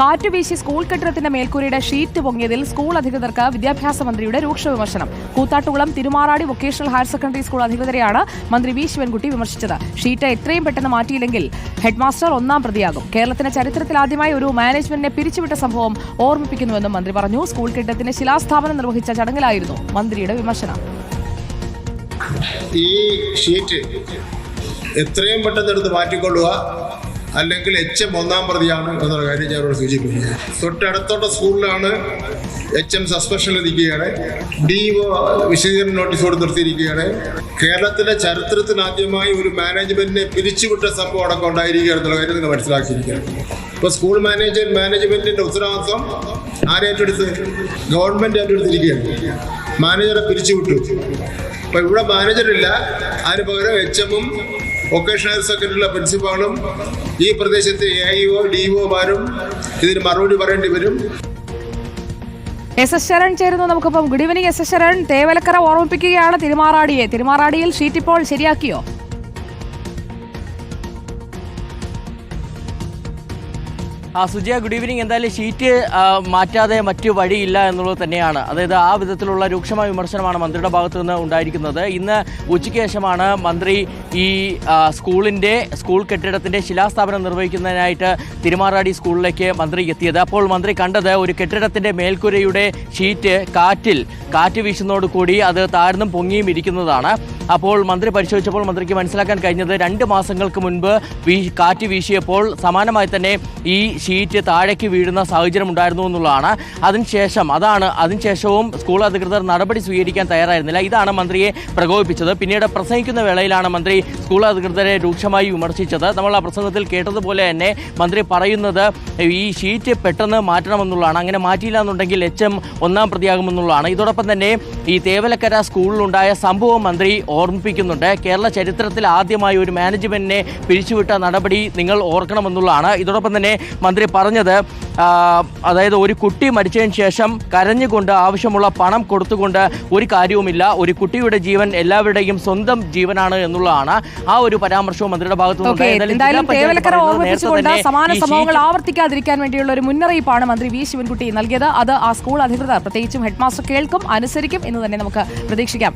കാറ്റുവീശി school കെട്ടിടത്തിന്റെ മേൽക്കൂരയുടെ sheet പൊങ്ങിയതിൽ school അധികൃതർക്ക് വിദ്യാഭ്യാസ മന്ത്രിയുടെ രൂക്ഷ വിമർശനം. Koothattukulam Thirumarady vocational higher secondary school അധികൃതരെയാണ് മന്ത്രി വി. ശിവൻകുട്ടി വിമർശിച്ചത്. ഷീറ്റ് എത്രയും പെട്ടെന്ന് മാറ്റിയില്ലെങ്കിൽ ഹെഡ്മാസ്റ്റർ ഒന്നാം പ്രതിയാകും. കേരളത്തിന്റെ ചരിത്രത്തിൽ ആദ്യമായി ഒരു മാനേജ്മെന്റിനെ പിരിച്ചുവിട്ട സംഭവം ഓർമ്മിപ്പിക്കുന്നുവെന്നും മന്ത്രി പറഞ്ഞു. സ്കൂൾ കെട്ടിടത്തിന്റെ ശിലാസ്ഥാപനം നിർവഹിച്ച ചടങ്ങിലായിരുന്നു മന്ത്രിയുടെ വിമർശനം. ഈ ഷീറ്റ് എത്രയും പെട്ടെന്ന് എടുത്ത് മാറ്റിക്കൊള്ളുക. അല്ലെങ്കിൽ എച്ച് എം ഒന്നാം പ്രതിയാണ് എന്നുള്ള കാര്യം ഞാൻ സൂചിപ്പിക്കുക തൊട്ടടുത്തുള്ള സ്കൂളിലാണ് എച്ച് എം സസ്പെൻഷനിൽ നിൽക്കുകയാണ് ഡി വിശദീകരണ നോട്ടീസ് കൊടുത്ത് നിർത്തിയിരിക്കുകയാണ്. കേരളത്തിലെ ചരിത്രത്തിനാദ്യമായി ഒരു മാനേജ്മെന്റിനെ പിരിച്ചുവിട്ട സംഭവം അടക്കം ഉണ്ടായിരിക്കുക എന്നുള്ള കാര്യം നിങ്ങൾ മനസ്സിലാക്കിയിരിക്കുകയാണ്. ഇപ്പോൾ സ്കൂൾ മാനേജർ മാനേജ്മെന്റിന്റെ ഉത്തരവാദിത്വം ആരേറ്റെടുത്ത് ഗവൺമെന്റ് ഏറ്റെടുത്തിരിക്കുകയാണ് മാനേജറെ പിരിച്ചുവിട്ടു. അപ്പൊ ഇവിടെ മാനേജറില്ല അതിന് പകരം എച്ച് എമ്മും വൊക്കേഷണൽ ഹയർ സെക്കൻഡറിയിലെ പ്രിൻസിപ്പാളും ഈ പ്രദേശത്തെ എ ഐ ഒ ഡി ഒമാരും ഇതിന് മറുപടി പറയേണ്ടി വരും. എസ് എസ് ശരൺ ചേരുന്നു നമുക്കിപ്പം. Good evening S S Saran. Thevalakkara ഓർമ്മിപ്പിക്കുകയാണ് തിരുമാറാടിയെ. തിരുമാറാടിയിൽ ഷീറ്റ് ഇപ്പോൾ ശരിയാക്കിയോ? ആ സുജയ ഗുഡ് ഈവനിങ് എന്തായാലും ഷീറ്റ് മാറ്റാതെ മറ്റു വഴിയില്ല എന്നുള്ളത് തന്നെയാണ്. അതായത് ആ വിധത്തിലുള്ള രൂക്ഷമായ വിമർശനമാണ് മന്ത്രിയുടെ ഭാഗത്തു നിന്ന് ഉണ്ടായിരിക്കുന്നത്. ഇന്ന് ഉച്ചയ്ക്ക് ശേഷമാണ് മന്ത്രി ഈ സ്കൂളിന്റെ സ്കൂൾ കെട്ടിടത്തിന്റെ ശിലാസ്ഥാപനം നിർവഹിക്കുന്നതിനായിട്ട് തിരുമാറാടി സ്കൂളിലേക്ക് മന്ത്രി എത്തിയത്. അപ്പോൾ മന്ത്രി കണ്ടത് ഒരു കെട്ടിടത്തിന്റെ മേൽക്കൂരയുടെ ഷീറ്റ് കാറ്റിൽ കാറ്റ് വീശുന്നതോടുകൂടി അത് താഴ്ന്നും പൊങ്ങിയും ഇരിക്കുന്നതാണ്. അപ്പോൾ മന്ത്രി പരിശോധിച്ചപ്പോൾ മന്ത്രിക്ക് മനസ്സിലാക്കാൻ കഴിഞ്ഞത് രണ്ട് മാസങ്ങൾക്ക് മുൻപ് കാറ്റ് വീശിയപ്പോൾ സമാനമായി തന്നെ ഈ ഷീറ്റ് താഴേക്ക് വീഴുന്ന സാഹചര്യം ഉണ്ടായിരുന്നു എന്നുള്ളതാണ്. അതിനുശേഷം അതാണ് അതിനുശേഷവും സ്കൂൾ അധികൃതർ നടപടി സ്വീകരിക്കാൻ തയ്യാറായിരുന്നില്ല. ഇതാണ് മന്ത്രിയെ പ്രകോപിപ്പിച്ചത്. പിന്നീട് പ്രസംഗിക്കുന്ന വേളയിലാണ് മന്ത്രി സ്കൂൾ അധികൃതരെ രൂക്ഷമായി വിമർശിച്ചത്. നമ്മൾ ആ പ്രസംഗത്തിൽ കേട്ടതുപോലെ തന്നെ മന്ത്രി പറയുന്നത് ഈ ഷീറ്റ് പെട്ടെന്ന് മാറ്റണമെന്നുള്ളതാണ്. അങ്ങനെ മാറ്റിയില്ല എന്നുണ്ടെങ്കിൽ എച്ച് എം ഒന്നാം പ്രതിയാകുമെന്നുള്ളതാണ്. ഇതോടൊപ്പം തന്നെ ഈ തേവലക്കര സ്കൂളിലുണ്ടായ സംഭവം മന്ത്രി ഓർമ്മിപ്പിക്കുന്നുണ്ട്. കേരള ചരിത്രത്തിൽ ആദ്യമായി ഒരു മാനേജ്മെന്റിനെ പിരിച്ചുവിട്ട നടപടി നിങ്ങൾ ഓർക്കണമെന്നുള്ളതാണ്. ഇതോടൊപ്പം തന്നെ മന്ത്രി പറഞ്ഞത് അതായത് ഒരു കുട്ടി മരിച്ചതിന് ശേഷം കരഞ്ഞുകൊണ്ട് ആവശ്യമുള്ള പണം കൊടുത്തുകൊണ്ട് ഒരു കാര്യവുമില്ല. ഒരു കുട്ടിയുടെ ജീവൻ എല്ലാവരുടെയും സ്വന്തം ജീവനാണ് എന്നുള്ളതാണ് ആ ഒരു പരാമർശവും മന്ത്രിയുടെ ഭാഗത്ത് സമാന സംഭവങ്ങൾ ആവർത്തിക്കാതിരിക്കാൻ വേണ്ടിയുള്ള ഒരു മുന്നറിയിപ്പാണ് മന്ത്രി വി ശിവൻകുട്ടി നൽകിയത്. അത് ആ സ്കൂൾ അധികൃതർ പ്രത്യേകിച്ചും ഹെഡ്മാസ്റ്റർ കേൾക്കും അനുസരിക്കും എന്ന് തന്നെ നമുക്ക് പ്രതീക്ഷിക്കാം.